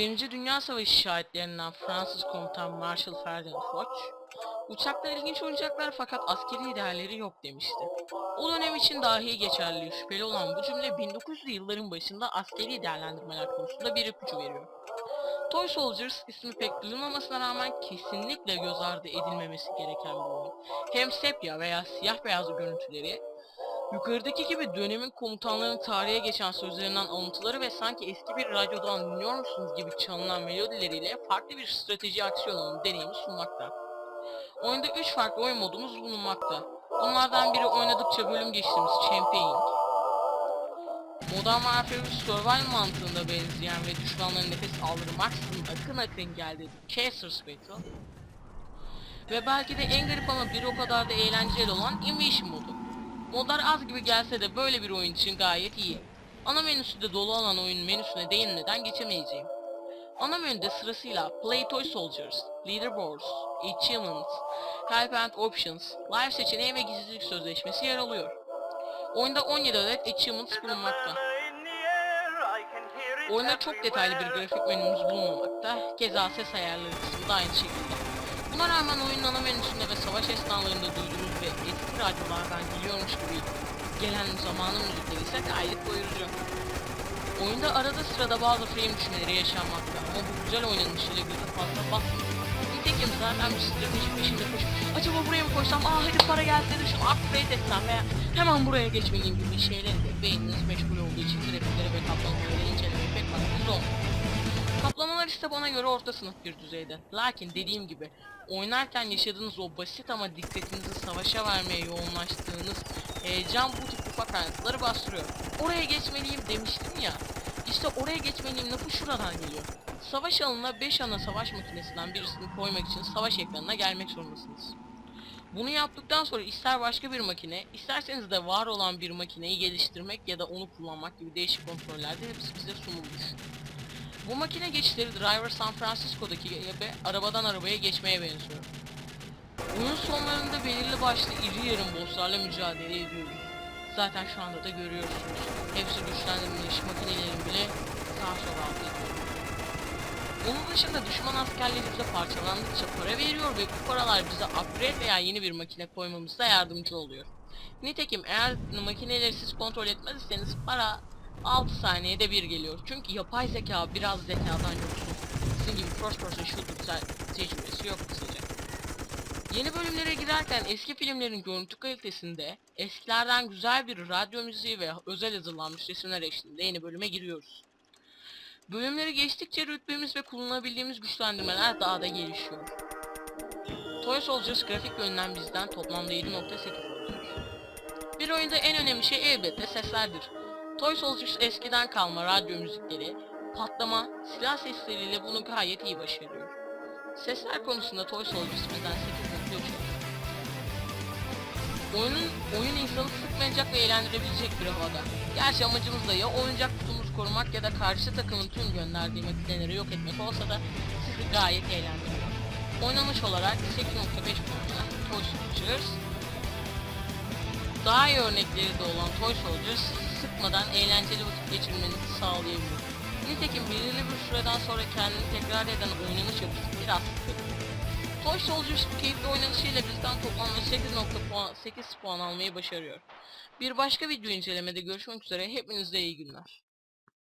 Birinci Dünya Savaşı şahitlerinden Fransız komutan Marshal Ferdinand Foch, uçaklar ilginç oyuncaklar fakat askeri değerleri yok demişti. O dönem için dahi geçerli şüpheli olan bu cümle 1900'lü yılların başında askeri değerlendirmeler konusunda bir ipucu veriyor. Toy Soldiers ismi pek duyulmamasına rağmen kesinlikle göz ardı edilmemesi gereken bir oyun. Hem sepya veya siyah beyaz görüntüleri, yukarıdaki gibi dönemin komutanlarının tarihe geçen sözlerinden alıntıları ve sanki eski bir radyodan dinliyor musunuz gibi çalınan melodileriyle farklı bir strateji aksiyon oyunu deneyimi sunmakta. Oyunda 3 farklı oyun modumuz bulunmakta. Bunlardan biri oynadıkça bölüm geçtiğimiz Campaign. Modern Warfare Survival mantığında benzeyen ve düşmanların nefes aldırmaksızın akın akın geldiği Caesar's Battle. Ve belki de en garip ama bir o kadar da eğlenceli olan Invasion modu. Modlar az gibi gelse de böyle bir oyun için gayet iyi. Ana menüsü de dolu olan oyun menüsüne değinmeden geçemeyeceğim. Ana menüde sırasıyla Play Toy Soldiers, Leaderboards, Achievements, Help and Options, Live seçeneği ve gizlilik sözleşmesi yer alıyor. Oyunda 17 adet Achievements bulunmakta. Oyunda çok detaylı bir grafik menümüz bulunmamakta, keza ses ayarları kısmı da aynı şekilde. Buna rağmen oyunun ana menüsünde ve savaş esnalarında duyduğunuz ve eski radyolardan geliyormuş gibi gelen zamanın müzikleri ise gayet doyurucu. Oyunda arada sırada bazı frame düşmeleri yaşanmakta ama bu güzel oynanışıyla göze fazla basmıyor. Nitekim zaten bir strateji peşinde koşup acaba buraya mı koşsam aa hadi para gelse de şunu upgrade etsem veya hemen buraya geçmeliyim gibi şeylerle beyniniz meşgul olduğu için grafikleri ve kaplamaları incelemeye pek vaktiniz olmuyor. Kaplamalar ise bana göre orta sınıf bir düzeyde. Lakin dediğim gibi oynarken yaşadığınız o basit ama dikkatinizi savaşa vermeye yoğunlaştığınız heyecan bu tip ufak ayrıntıları bastırıyor. Oraya geçmeliyim demiştim ya. İşte oraya geçmeliyim lafı şuradan geliyor. Savaş alanına 5 ana savaş makinesinden birisini koymak için savaş ekranına gelmek zorundasınız. Bunu yaptıktan sonra ister başka bir makine, isterseniz de var olan bir makineyi geliştirmek ya da onu kullanmak gibi değişik kontroller de hepsi bize sunulmuş. Bu makine geçişleri Driver San Francisco'daki gibi arabadan arabaya geçmeye benziyor. Oyun sonlarında belirli başlı iri yarım bosslarla mücadele ediyoruz. Zaten şu anda da görüyorsunuz. Hepsi güçlendirilmiş makinelerin bile sağ sola atıyor. Bunun dışında düşman askerleri bize parçalandıkça para veriyor ve bu paralar bize upgrade veya yeni bir makine koymamızda yardımcı oluyor. Nitekim eğer makineleri siz kontrol etmezseniz para 6 saniyede bir geliyor. Çünkü yapay zeka biraz zekadan yoksun. Sizin gibi first person shooter tecrübesi yok kısaca. Yeni bölümlere girerken eski filmlerin görüntü kalitesinde eskilerden güzel bir radyo müziği ve özel hazırlanmış resimler eşliğinde yeni bölüme giriyoruz. Bölümleri geçtikçe rütbemiz ve kullanabildiğimiz güçlendirmeler daha da gelişiyor. Toy Soldiers grafik yönden bizden toplamda 7.8 alıyor. Bir oyunda en önemli şey elbette seslerdir. Toy Soldiers eskiden kalma radyo müzikleri, patlama, silah sesleriyle bunu gayet iyi başarıyor. Sesler konusunda Toy Soldiers bizden 8.3 Oyunun oyun insanı sıkmayacak ve eğlendirebilecek bir havada. Gerçi amacımız da ya oyuncak kutumuzu korumak ya da karşı takımın tüm gönderdiği makineleri yok etmek olsa da sizi gayet eğlendiriyor. Oynanış olarak 8.5 puanla Toy Soldiers, daha iyi örnekleri de olan Toy Soldiers sıkmadan eğlenceli vakit geçirmenizi sağlayabilir. Nitekim belirli bir süreden sonra kendini tekrar eden oynanış yapısı biraz sıkıntı. Toy Soldiers bu keyifli oynanışıyla bizden toplamda 8.8 puan almayı başarıyor. Bir başka video incelemede görüşmek üzere hepinize iyi günler.